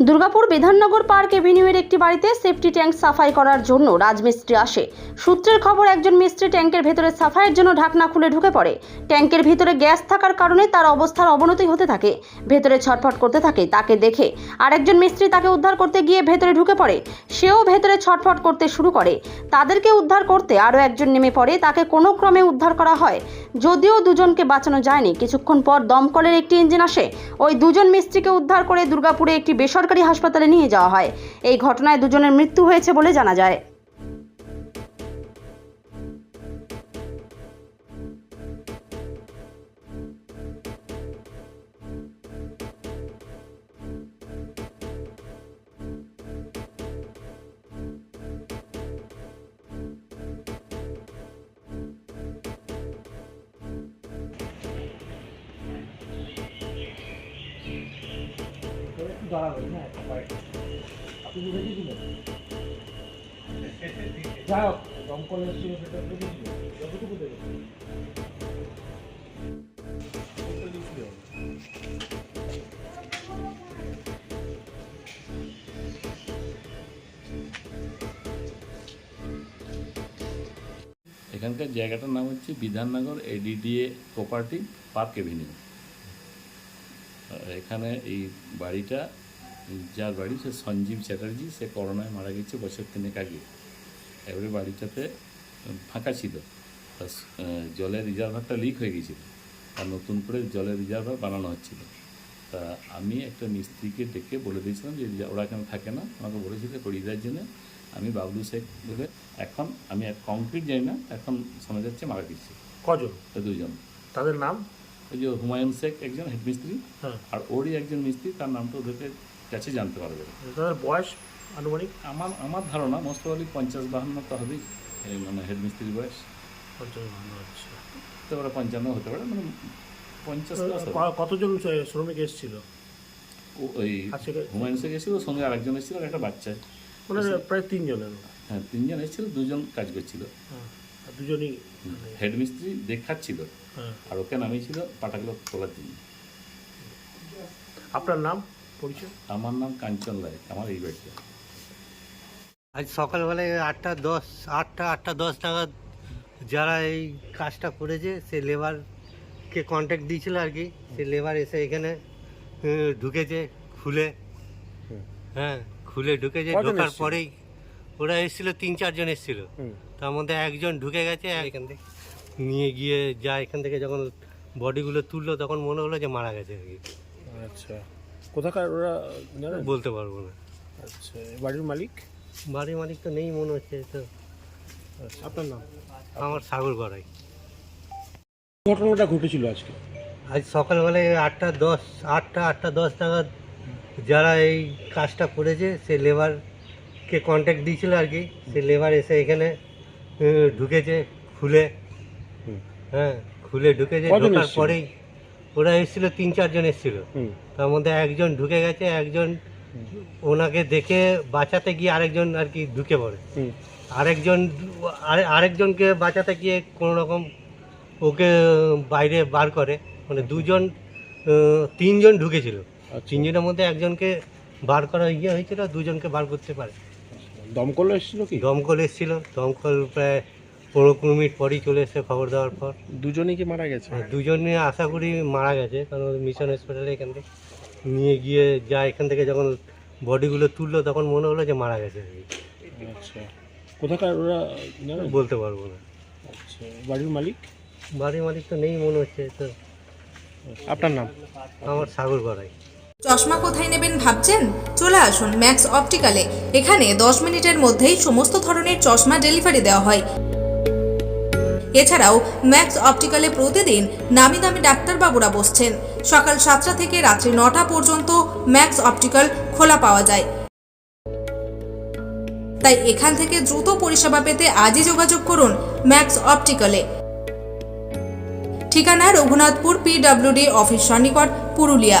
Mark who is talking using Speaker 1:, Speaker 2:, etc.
Speaker 1: Durgapur Bidhannagar park এভিনিউয়ের একটি বাড়িতে safety tank সাফাই করার জন্য রাজমিস্ত্রি আসে। সূত্রের খবর, একজন মিস্ত্রি ট্যাঙ্কের ভেতরে সাফাইয়ের জন্য ঢাকনা খুলে ঢুকে পড়ে। ট্যাঙ্কের ভিতরে গ্যাস থাকার কারণে তার অবস্থার অবনতি হতে থাকে। ভেতরে ছটফট করতে থাকে, তাকে দেখে। আরেকজন মিস্ত্রি তাকে উদ্ধার করতে গিয়ে ভেতরে ঢুকে পড়ে। সেও ভেতরে ছটফট করতে শুরু করে। তাদেরকে উদ্ধার করতে আরও একজন নেমে পড়ে। তাকে কোনো ক্রমে উদ্ধার করা হয়। যদিও দুজনকে বাঁচানো যায়নি। কিছুক্ষণ পর দমকলের একটি ইঞ্জিন আসে। ওই দুজন মিস্ত্রিকে উদ্ধার করে দুর্গাপুরে একটি বেসরকারি হাসপাতালে নিয়ে যাওয়া হয়। এই ঘটনায় দুজনের মৃত্যু হয়েছে বলে জানা যায়।
Speaker 2: হ্যাঁ? আপনি বুঝেছিলেন যাই হোক সেটা বুঝেছিল যতটুকু
Speaker 3: এখানকার জায়গাটার নাম হচ্ছে Bidhannagar ADDA property park avenue. এখানে এই বাড়িটা যার বাড়ি সে সঞ্জীব চ্যাটার্জি সে করোনায় মারা গেছে বছর তিনেক আগে। এবারে বাড়িটাতে ফাঁকা ছিল। জলের রিজার্ভারটা লিক হয়ে গেছিল। আর নতুন করে জলের রিজার্ভার বানানো হচ্ছিল। তা আমি একটা মিস্ত্রিকে ডেকে বলে দিয়েছিলাম যে ওরা কেন থাকে না। আমাকে বলেছিল করিয়ে দেওয়ার জন্য আমি বাবলু শেখ বলে এখন আমি এক কংক্রিট জানি না এখন শোনা যাচ্ছে মারা গেছে।
Speaker 2: কজন?
Speaker 3: দুজন
Speaker 2: তাদের নাম?
Speaker 3: ওই যে হুমায়ুন শেখ একজন হেড মিস্ত্রি
Speaker 2: হ্যাঁ।
Speaker 3: আর ওরই একজন মিস্ত্রি তার নামটা ওদেরকে কাছে জানতে পারবে
Speaker 2: বয়স আনুমানিক?
Speaker 3: আমার আমার ধারণা মোস্ট প্রবলি পঞ্চাশ বাহান্ন তো হবেই। মানে হেডমিস্ত্রির বয়স।
Speaker 2: পঞ্চাশ আচ্ছা।
Speaker 3: হতে পারে পঞ্চান্ন হতে পারে মানে পঞ্চাশ
Speaker 2: কতজন শ্রমিক এসেছিল?
Speaker 3: ওই
Speaker 2: আজকে
Speaker 3: হুমায়ুন শেখ এসেছিল সঙ্গে আরেকজন এসেছিল একটা বাচ্চা।
Speaker 2: মানে প্রায় তিনজনের।
Speaker 3: হ্যাঁ তিনজন এসেছিল দুজন কাজ করছিল।
Speaker 2: হ্যাঁ আর দুজনই
Speaker 3: হেড মিস্ত্রি দেখাচ্ছিল।
Speaker 2: হ্যাঁ।
Speaker 3: আর ওকে নামিয়েছিল পাটাগুলো তোলার জন্য।
Speaker 2: আপনার নাম? পরিচয়?
Speaker 3: আমার নাম কাঞ্চন রায় আমার এই বাড়িটা
Speaker 4: আজ সকালবেলায় আটটা দশ আটটা আটটা দশ নাগাদ যারা এই কাজটা করেছে সে লেবারকে কন্ট্যাক্ট দিয়েছিল আর কি। সে লেবার এসে এখানে ঢুকেছে খুলে। হ্যাঁ খুলে ঢুকেছে ঢোকার পরেই ওরা এসেছিল তিন চারজন এসেছিল। তার মধ্যে একজন ঢুকে গেছে আর এখান থেকে? নিয়ে গিয়ে যা এখান থেকে যখন বডিগুলো তুললো তখন মনে হলো যে মারা গেছে আর কি।
Speaker 2: আচ্ছা। কোথাকার ওরা জানেন?
Speaker 4: বলতে পারব না।
Speaker 2: আচ্ছা বাড়ির মালিক?
Speaker 4: বাড়ির মালিক তো নেই মনে হচ্ছে তো।
Speaker 2: আচ্ছা আপনার নাম?
Speaker 4: আমার সাগর গড়াই।
Speaker 2: ঘটনাটা ঘটেছিল আজকে?
Speaker 4: আজ সকালবেলায় আটটা দশ আটটা আটটা দশ নাগাদ যারা এই কাজটা করেছে সে লেবারকে কন্ট্যাক্ট দিয়েছিল আর কি। সে লেবার এসে এখানে ঢুকেছে খুলে। হ্যাঁ খুলে ঢুকেছে ঢোকার পরেই ওরা এসেছিল তিন চারজন এসেছিল। তার মধ্যে একজন ঢুকে গেছে একজন ওনাকে দেখে বাঁচাতে গিয়ে আরেকজন আর কি ঢুকে পড়ে। আরেকজন আরে- আরেকজনকে বাঁচাতে গিয়ে কোনো রকম ওকে বাইরে বার করে। মানে দুজন তিনজন ঢুকেছিল।
Speaker 2: আচ্ছা।
Speaker 4: তিনজনের মধ্যে একজনকে বার করা ইয়ে হয়েছিল দুজনকে বার করতে পারে।
Speaker 2: দমকল এসেছিল কি?
Speaker 4: দমকল এসেছিল। দমকল প্রায় পনেরো কুড়ি মিনিট পরই চলে এসে খবর দেওয়ার পর।
Speaker 2: দুজনেই কি মারা গেছে?
Speaker 4: দুজনে আশা করি মারা গেছে কারণ মিশন হসপিটালে এখান থেকে নিয়ে গিয়ে যা এখান থেকে যখন বডিগুলো তুললো তখন মনে হলো যে মারা গেছে।
Speaker 2: আচ্ছা। কোথাকার ওরা
Speaker 4: বলতে পারব না।
Speaker 2: আচ্ছা বাড়ির মালিক?
Speaker 4: বাড়ির মালিক তো নেই মনে হচ্ছে তো
Speaker 2: আপনার নাম?
Speaker 4: আমার সাগর গড়াই।
Speaker 5: চশমা কোথায় নেবেন ভাবছেন? চলে আসুন ম্যাক্স অপটিক্যালে এখানে দশ মিনিটের মধ্যেই সমস্ত ধরনের চশমা ডেলিভারি দেওয়া হয়। এছাড়াও ম্যাক্স অপটিক্যালে প্রতিদিন নামি দামি ডাক্তারবাবুরা বসছেন। সকাল সাতটা থেকে রাত্রি নটা পর্যন্ত ম্যাক্স অপটিক্যাল খোলা পাওয়া যায়। তাই এখান থেকে দ্রুত পরিষেবা পেতে আজই যোগাযোগ করুন ম্যাক্স অপটিক্যালে। ঠিকানা রঘুনাথপুর পিডব্লিউডি অফিস সন্নিকট পুরুলিয়া।